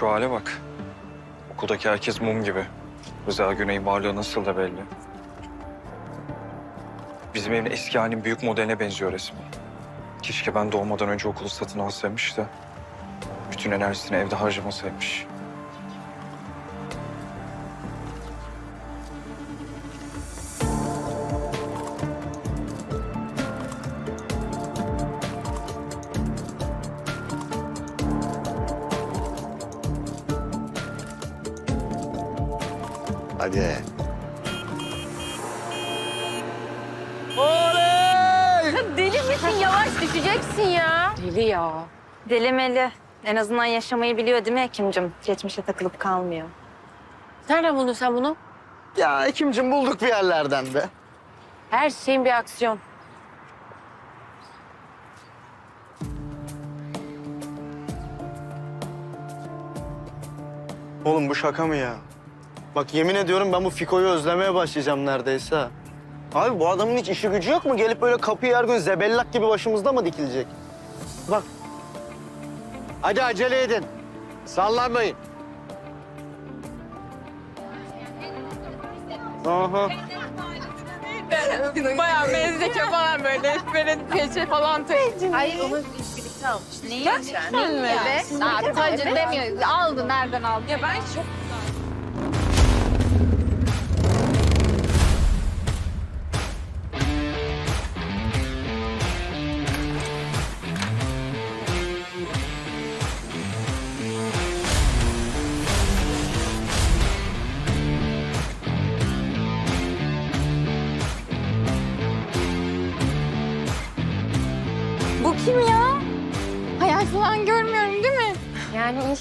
Şu hale bak. Okuldaki herkes mum gibi. Rıza Güney'in varlığı nasıl da belli. Bizim evin eski halinin büyük modeline benziyor resmen. Keşke ben doğmadan önce okulu satın alsaymış da... ...bütün enerjisini evde harcamasaymış. Hadi. Ya deli misin? Yavaş düşeceksin ya. Deli ya. Delemeli. En azından yaşamayı biliyor değil mi Hekimcim? Geçmişe takılıp kalmıyor. Nereden buldun sen bunu? Ya Ekim'cim bulduk bir yerlerden be. Her şeyin bir aksiyon. Oğlum bu şaka mı ya? Bak yemin ediyorum ben bu Fiko'yu özlemeye başlayacağım neredeyse. ha. Abi bu adamın hiç işi gücü yok mu? Gelip böyle kapıyı her gün zebellak gibi başımızda mı dikilecek? Bak. Hadi acele edin. Sallanmayın. Aha. Bayağı mezdeke falan böyle. Böyle peçe falan. Ay onu birlikte almış. Neyi? Gerçekten mi? Evet. Aa, tacı demiyor. Aldı nereden aldı? Ya ben çok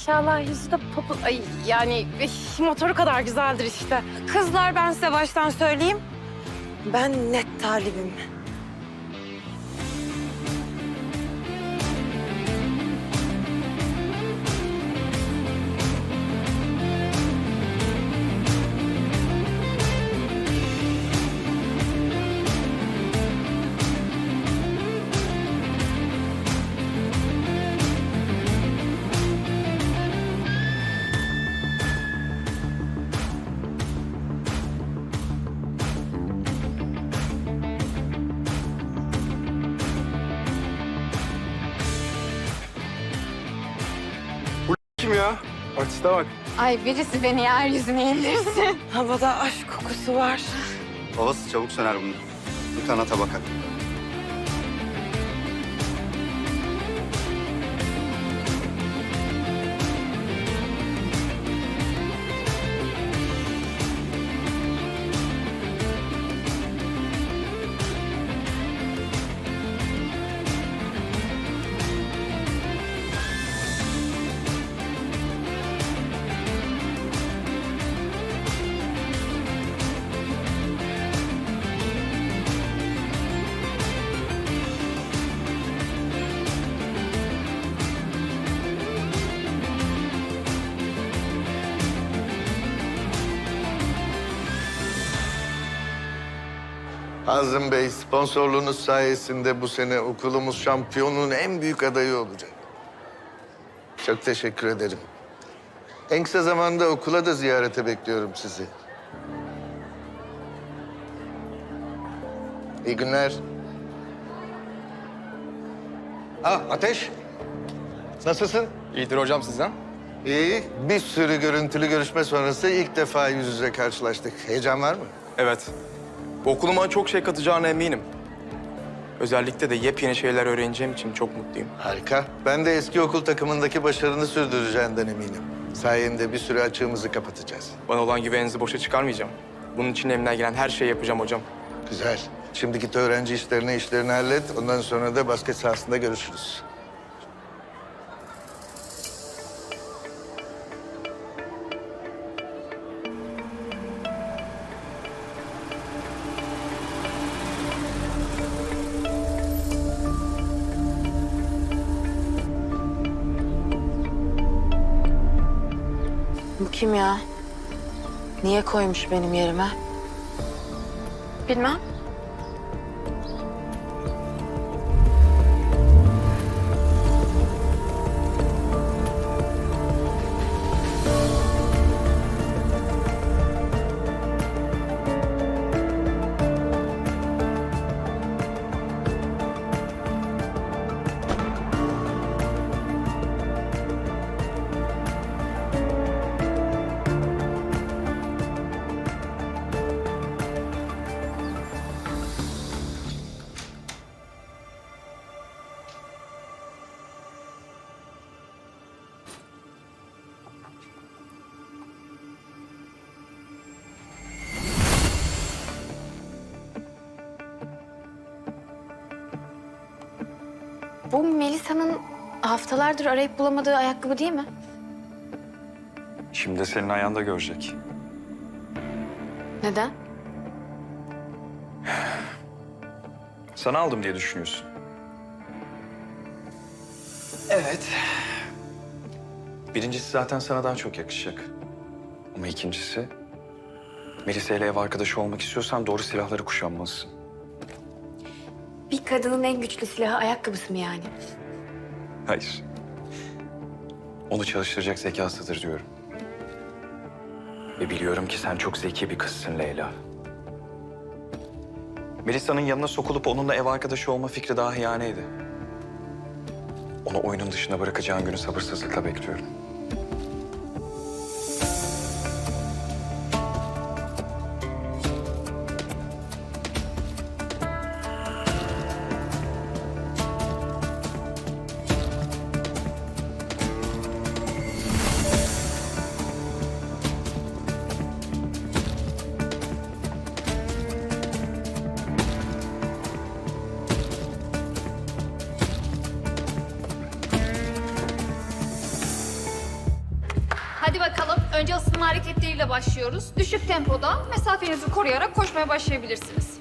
inşallah yüzü de popu... Ay yani motoru kadar güzeldir işte. Kızlar ben size baştan söyleyeyim. Ben net talibim. Artiste bak. Ay birisi beni yeryüzüne indirsin. Havada aşk kokusu var. Havası çabuk söner bunun. Bir kanata bakar. Hazım Bey, sponsorluğunuz sayesinde bu sene okulumuz şampiyonun en büyük adayı olacak. Çok teşekkür ederim. En kısa zamanda okula da ziyarete bekliyorum sizi. İyi günler. Ah Ateş. Nasılsın? İyidir hocam sizden. İyi. Bir sürü görüntülü görüşme sonrası ilk defa yüz yüze karşılaştık. Heyecan var mı? Evet. Bu okuluma çok şey katacağına eminim. Özellikle de yepyeni şeyler öğreneceğim için çok mutluyum. Harika. Ben de eski okul takımındaki başarını sürdüreceğinden eminim. Sayende bir sürü açığımızı kapatacağız. Bana olan güveninizi boşa çıkarmayacağım. Bunun için elimden gelen her şeyi yapacağım hocam. Güzel. Şimdi git öğrenci işlerini, işlerini hallet. Ondan sonra da basket sahasında görüşürüz. Kim ya? Niye koymuş benim yerime? Bilmem. Bu Melisa'nın haftalardır arayıp bulamadığı ayakkabı değil mi? Şimdi de senin ayağında görecek. Neden? Sana aldım diye düşünüyorsun. Evet. Birincisi zaten sana daha çok yakışacak. Ama ikincisi... Melisa ile ev arkadaşı olmak istiyorsan doğru silahları kuşanmalısın. Bir kadının en güçlü silahı ayakkabısı mı yani? Hayır. Onu çalıştıracak zekasıdır diyorum. Ve biliyorum ki sen çok zeki bir kızsın Leyla. Melisa'nın yanına sokulup onunla ev arkadaşı olma fikri daha hiyaneydi. Onu oyunun dışına bırakacağın günü sabırsızlıkla bekliyorum. Başlayabilirsiniz.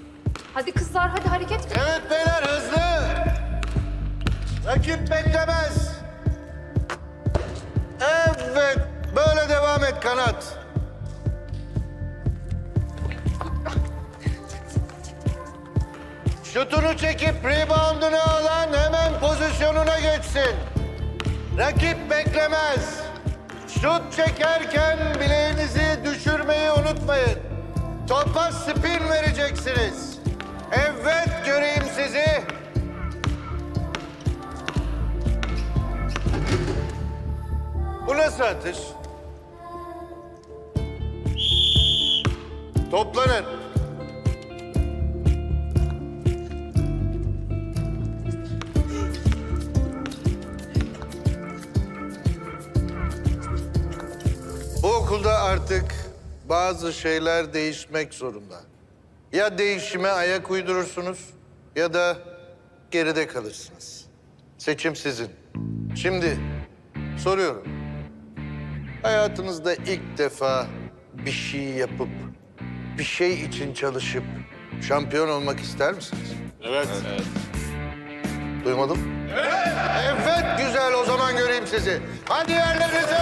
Hadi kızlar hadi hareket. Evet beyler hızlı. Rakip beklemez. Evet böyle devam et kanat. Şutunu çekip reboundunu alan hemen pozisyonuna geçsin. Rakip beklemez. Şut çekerken bileğinizi düşürmeyi unutmayın. Topa spin vereceksiniz. Evet göreyim sizi. Bu nasıl atış? Toplanın. Bu okulda artık bazı şeyler değişmek zorunda. Ya değişime ayak uydurursunuz ya da geride kalırsınız. Seçim sizin. Şimdi soruyorum. Hayatınızda ilk defa bir şey yapıp, bir şey için çalışıp şampiyon olmak ister misiniz? Evet. Duymadım? Evet. Evet güzel o zaman göreyim sizi. Hadi yerlerinize.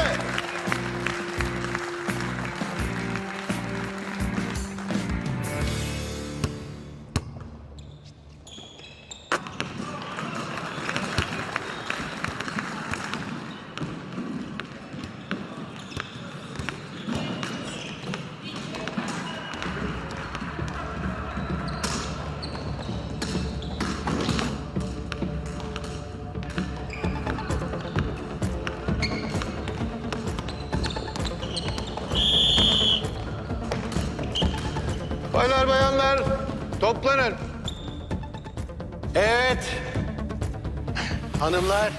Toplanın. Evet. Hanımlar.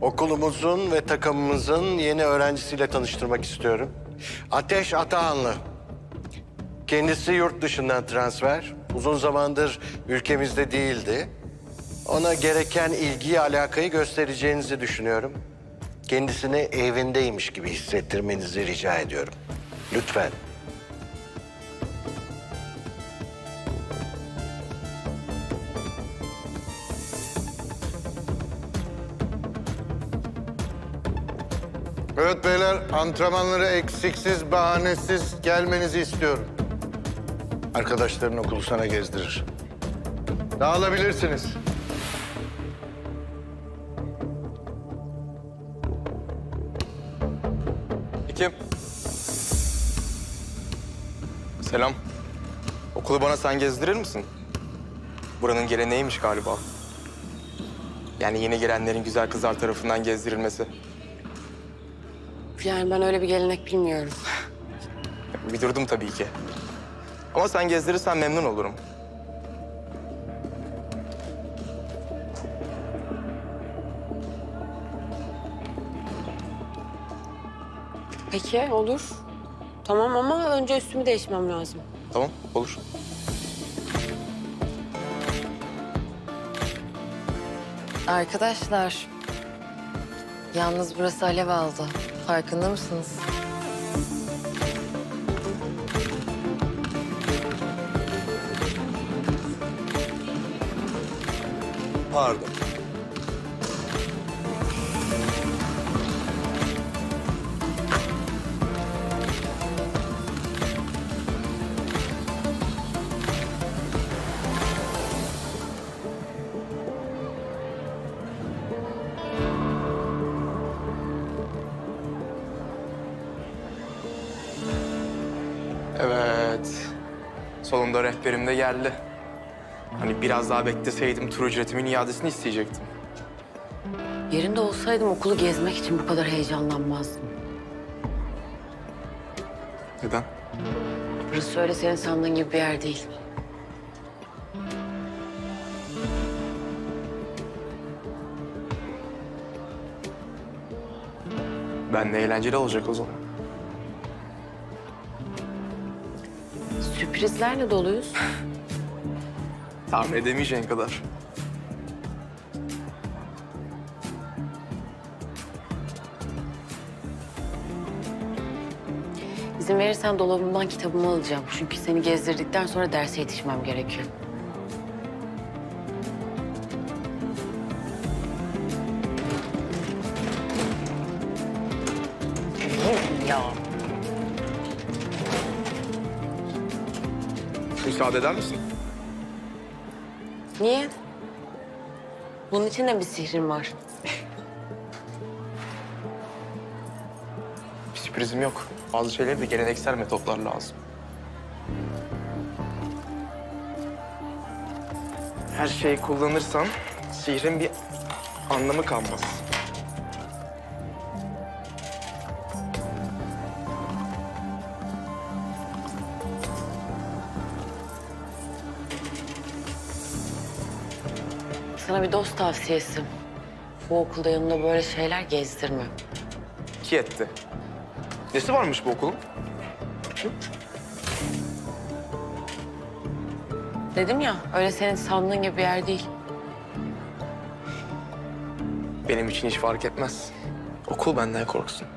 Okulumuzun ve takımımızın yeni öğrencisiyle tanıştırmak istiyorum. Ateş Atahanlı. Kendisi yurt dışından transfer. Uzun zamandır ülkemizde değildi. Ona gereken ilgiyi, alakayı göstereceğinizi düşünüyorum. Kendisini evindeymiş gibi hissettirmenizi rica ediyorum. Lütfen. Evet beyler antrenmanlara eksiksiz, bahanesiz gelmenizi istiyorum. Arkadaşların okulu sana gezdirir. Dağılabilirsiniz. Kim? Selam. Okulu bana sen gezdirir misin? Buranın geleneğiymiş galiba. Yani yeni gelenlerin güzel kızlar tarafından gezdirilmesi. Yani ben öyle bir gelenek bilmiyorum. Bir durdum tabii ki. Ama sen gezdirirsen memnun olurum. Peki olur. Tamam ama önce üstümü değişmem lazım. Tamam, olur. Arkadaşlar, yalnız burası alev aldı. Farkında mısınız? Pardon. Sonunda rehberim de geldi. Hani biraz daha bekleseydim tur ücretimin iadesini isteyecektim. Yerinde olsaydım okulu gezmek için bu kadar heyecanlanmazdım. Neden? Burası öyle senin sandığın gibi bir yer değil. Ben de eğlenceli olacak o zaman. Sürprizlerle doluyuz. Tahmin edemeyeceğin kadar. İzin verirsen dolabımdan kitabımı alacağım. Çünkü seni gezdirdikten sonra derse yetişmem gerekiyor. Ya. Müsaade eder misin? Niye? Bunun için de bir sihrin var. Bir sürprizim yok. Bazı şeyleri de geleneksel metotlar lazım. Her şeyi kullanırsan sihrin bir anlamı kalmaz. Sana bir dost tavsiyesi. Bu okulda yanında böyle şeyler gezdirme. İki etti. Nesi varmış bu okulun? Dedim ya, öyle senin sandığın gibi bir yer değil. Benim için hiç fark etmez. Okul benden korksun.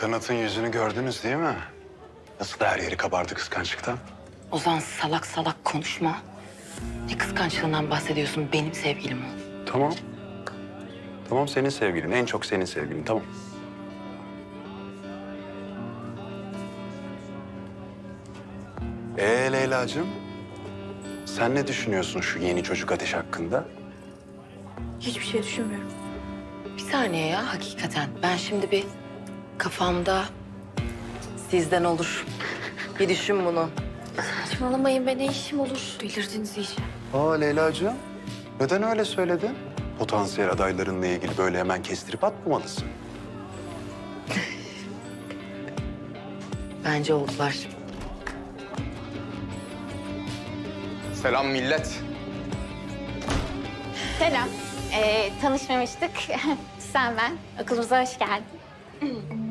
Kanat'ın yüzünü gördünüz değil mi? Nasıl da her yeri kabardı kıskançlıktan. Ozan salak salak konuşma. Ne kıskançlığından bahsediyorsun benim sevgilim o. Tamam. Tamam senin sevgilin. En çok senin sevgilin. Tamam. Ee Leyla'cığım? Sen ne düşünüyorsun şu yeni çocuk ateş hakkında? Hiçbir şey düşünmüyorum. Bir saniye ya hakikaten. Ben şimdi bir kafamda sizden olur. Bir düşün bunu. Saçmalamayın be ne işim olur. Delirdiniz iyice. Aa Leyla'cığım. Neden öyle söyledin? Potansiyel adaylarınla ilgili böyle hemen kestirip atmamalısın. Bence oldular. Selam millet. Selam. Ee, tanışmamıştık. Sen ben. Okulumuza hoş geldin.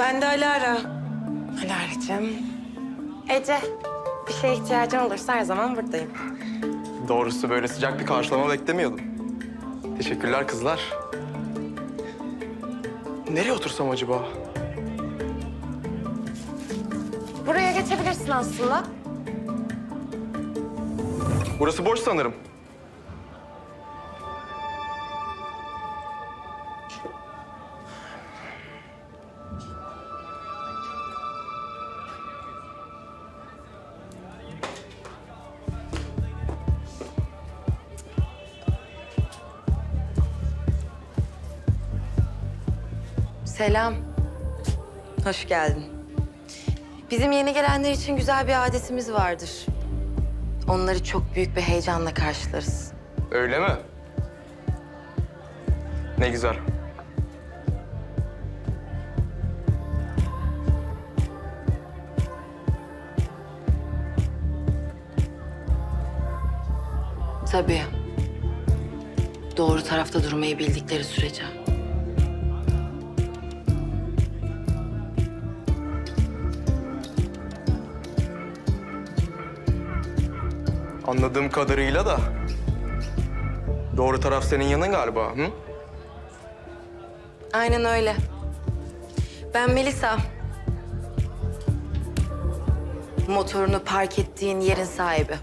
Ben de Alara. Alara'cığım. Ece, bir şeye ihtiyacın olursa her zaman buradayım. Doğrusu böyle sıcak bir karşılama beklemiyordum. Teşekkürler kızlar. Nereye otursam acaba? Buraya geçebilirsin aslında. Burası boş sanırım. Selam. Hoş geldin. Bizim yeni gelenler için güzel bir adetimiz vardır. Onları çok büyük bir heyecanla karşılarız. Öyle mi? Ne güzel. Tabii. Doğru tarafta durmayı bildikleri sürece. Anladığım kadarıyla da doğru taraf senin yanın galiba. Hı? Aynen öyle. Ben Melisa. Motorunu park ettiğin yerin sahibi.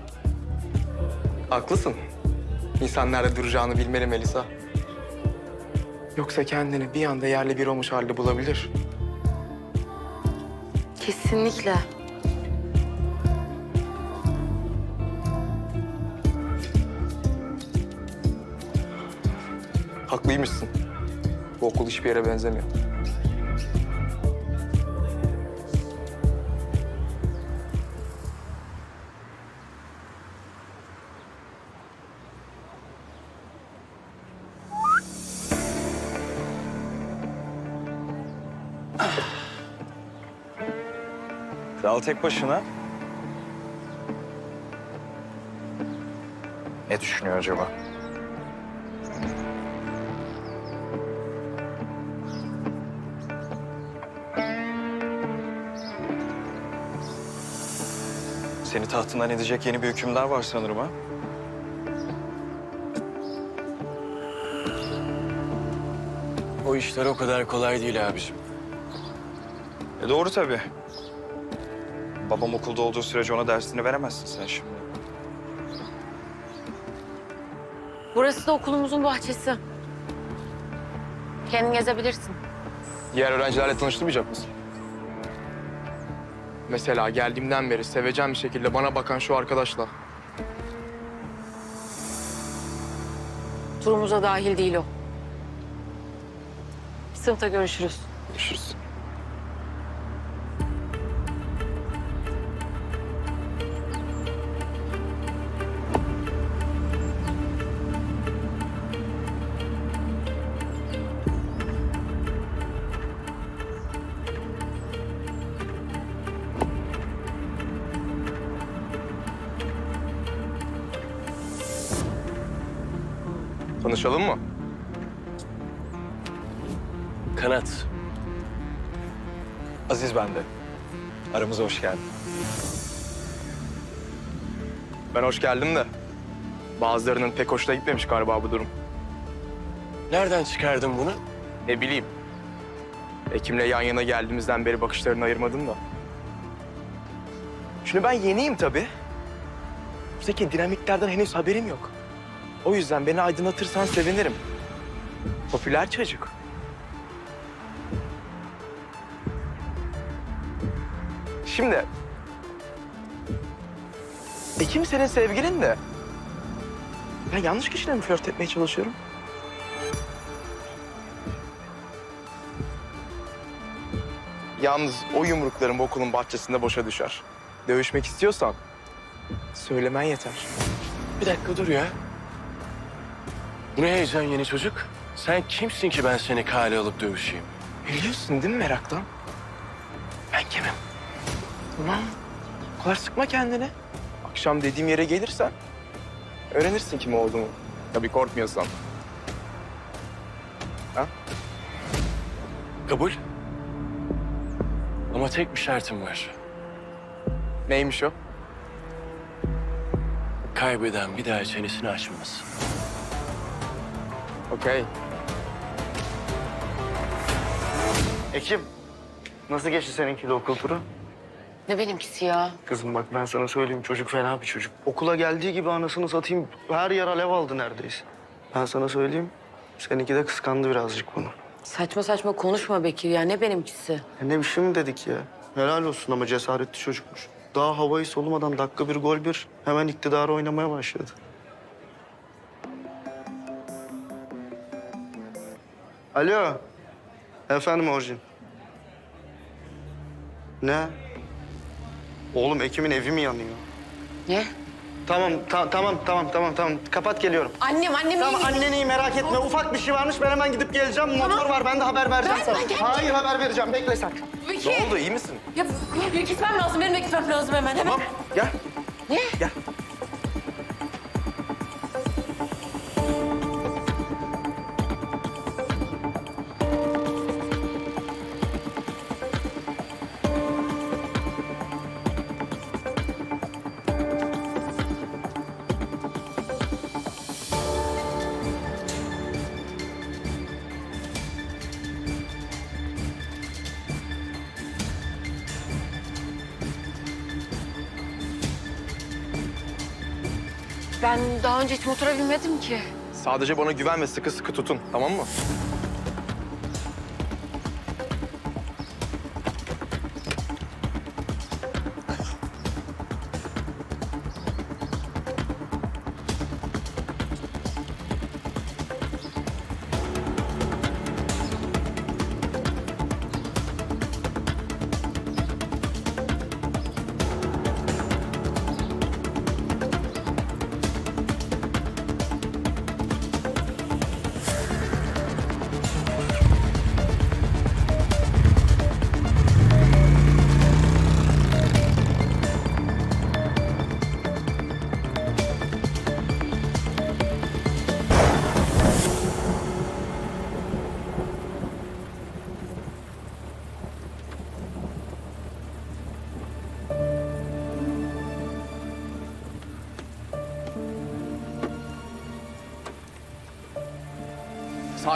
Haklısın. İnsan nerede duracağını bilmeli Melisa. Yoksa kendini bir anda yerle bir olmuş halde bulabilir. Kesinlikle. Haklıymışsın. Bu okul hiçbir yere benzemiyor. Kral tek başına. Ne düşünüyor acaba? Tahtından edecek yeni bir hükümdar var sanırım ha? O işler o kadar kolay değil abiciğim. E doğru tabii. Babam okulda olduğu sürece ona dersini veremezsin sen şimdi. Burası da okulumuzun bahçesi. Kendin gezebilirsin. Diğer öğrencilerle tanıştırmayacak mısın? Mesela geldiğimden beri seveceğim bir şekilde bana bakan şu arkadaşla. Turumuza dahil değil o. Sınıfta görüşürüz. Görüşürüz. Tanışalım mı? Kanat. Aziz bende. Aramıza hoş geldin. Ben hoş geldim de. Bazılarının pek hoşuna gitmemiş galiba bu durum. Nereden çıkardın bunu? Ne bileyim. Ekim'le yan yana geldiğimizden beri bakışlarını ayırmadım da. Şimdi ben yeniyim tabii. Buradaki dinamiklerden henüz haberim yok. O yüzden beni aydınlatırsan sevinirim. Popüler çocuk. Şimdi... Ekim senin sevgilin de. Ben yanlış kişiyle mi flört etmeye çalışıyorum? Yalnız o yumruklarım bu okulun bahçesinde boşa düşer. Dövüşmek istiyorsan söylemen yeter. Bir dakika dur ya. Bu ne heyecan yeni çocuk? Sen kimsin ki ben seni kale alıp dövüşeyim? Biliyorsun değil mi meraktan? Ben kimim? Tamam. O kadar sıkma kendini. Akşam dediğim yere gelirsen öğrenirsin kim olduğumu. Tabii korkmuyorsan. Kabul. Ama tek bir şartım var. Neymiş o? Kaybeden bir daha çenesini açmaz. Okey. Ekim, nasıl geçti seninki de okul turu? Ne benimkisi ya? Kızım bak ben sana söyleyeyim çocuk fena bir çocuk. Okula geldiği gibi anasını satayım her yer alev aldı neredeyse. Ben sana söyleyeyim seninki de kıskandı birazcık bunu. Saçma saçma konuşma Bekir ya. Ne benimkisi? Ya ne biçim mi dedik ya? Helal olsun ama cesaretli çocukmuş. Daha havayı solumadan dakika bir gol bir hemen iktidarı oynamaya başladı. Alo. Efendim Orjin. Ne? Oğlum Ekim'in evi mi yanıyor? Ne? Tamam, ta- tamam, tamam, tamam, tamam. Kapat geliyorum. Annem, annem Tamam iyi. annen iyi merak etme. Ufak bir şey varmış. Ben hemen gidip geleceğim. Motor var. Ben de haber vereceğim Ben- sana. ben geleceğim. Hayır haber vereceğim. Bekle sen. Bekir. Ne oldu iyi misin? Ya bir gitmem lazım. Benim de gitmem lazım hemen. Hemen. Tamam gel. Ne? Gel. Ben daha önce hiç motora binmedim ki. Sadece bana güven ve sıkı sıkı tutun tamam mı?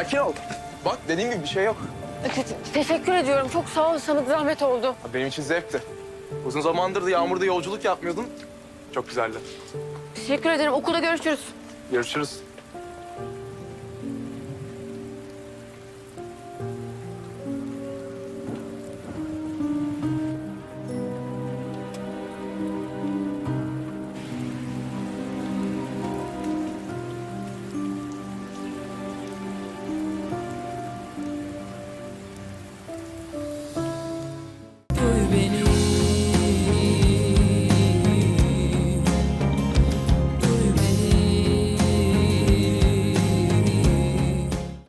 Sakin ol. Bak dediğim gibi bir şey yok. teşekkür ediyorum. Çok sağ ol. Sana zahmet oldu. Benim için zevkti. Uzun zamandır da yağmurda yolculuk yapmıyordun. Çok güzeldi. Teşekkür ederim. Okulda görüşürüz. Görüşürüz.